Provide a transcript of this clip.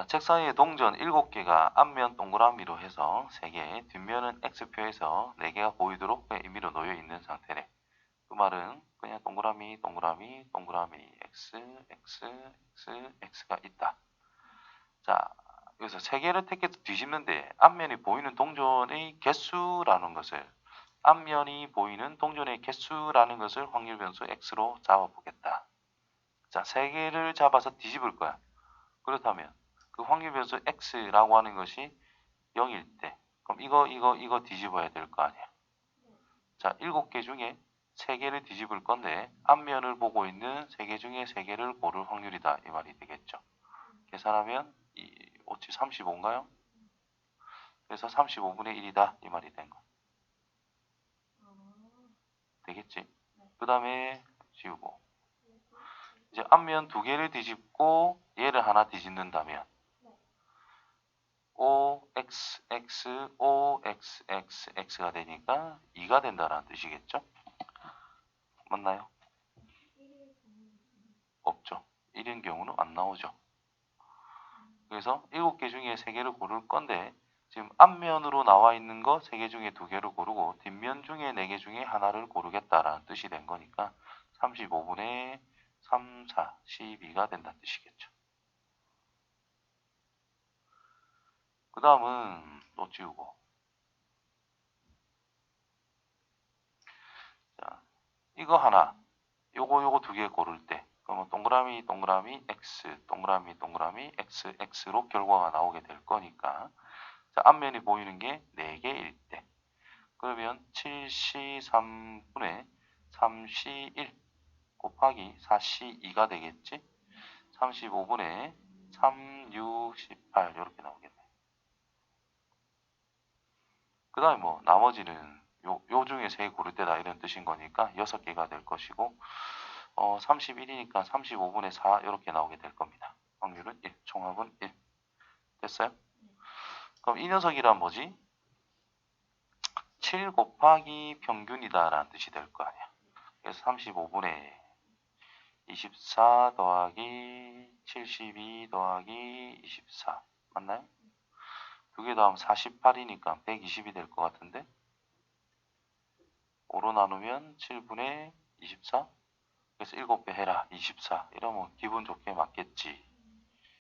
자, 책상에 동전 7개가 앞면 동그라미로 해서 3개, 뒷면은 X표에서 4개가 보이도록 임의로 놓여 있는 상태래. 그 말은 그냥 동그라미, 동그라미, 동그라미, X, X, X, X가 있다. 자, 여기서 3개를 택해서 뒤집는데 앞면이 보이는 동전의 개수라는 것을 앞면이 보이는 동전의 개수라는 것을 확률 변수 X로 잡아보겠다. 자, 3개를 잡아서 뒤집을 거야. 그렇다면 그 확률 변수 x라고 하는 것이 0일 때 그럼 이거 이거 이거 뒤집어야 될 거 아니야. 자, 7개 중에 3개를 뒤집을 건데 앞면을 보고 있는 3개 중에 3개를 고를 확률이다 이 말이 되겠죠. 계산하면 이 5치 35인가요? 그래서 35분의 1이다 이 말이 된 거. 되겠지? 그 다음에 지우고 이제 앞면 두 개를 뒤집고 얘를 하나 뒤집는다면 O x x O x x x가 되니까 2가 된다라는 뜻이겠죠? 맞나요? 없죠. 1인 경우는 안 나오죠. 그래서 7개 중에 3개를 고를 건데 지금 앞면으로 나와 있는 거 3개 중에 2개를 고르고 뒷면 중에 4개 중에 하나를 고르겠다라는 뜻이 된 거니까 35분의 3, 4, 12가 된다는 뜻이겠죠. 그 다음은 또 지우고. 자, 이거 하나. 요거 요거 두 개 고를 때. 그러면 동그라미 동그라미 x 동그라미 동그라미 x x로 결과가 나오게 될 거니까. 자, 앞면이 보이는 게 4개일 때. 그러면 7시 3분의 3시 1 곱하기 4시 2가 되겠지? 35분의 3, 6, 18 이렇게 나오겠네 그 다음에 뭐 나머지는 요, 요 중에 세 고를 때다 이런 뜻인 거니까 6개가 될 것이고 어, 31이니까 35분의 4 이렇게 나오게 될 겁니다. 확률은 1, 총합은 1. 됐어요? 그럼 이 녀석이란 뭐지? 7 곱하기 평균이다 라는 뜻이 될 거 아니야. 그래서 35분의 24 더하기 72 더하기 24 맞나요? 두개 더하면 48이니까 120이 될 것 같은데? 5로 나누면 7분의 24 그래서 7배 해라 24 이러면 기분 좋게 맞겠지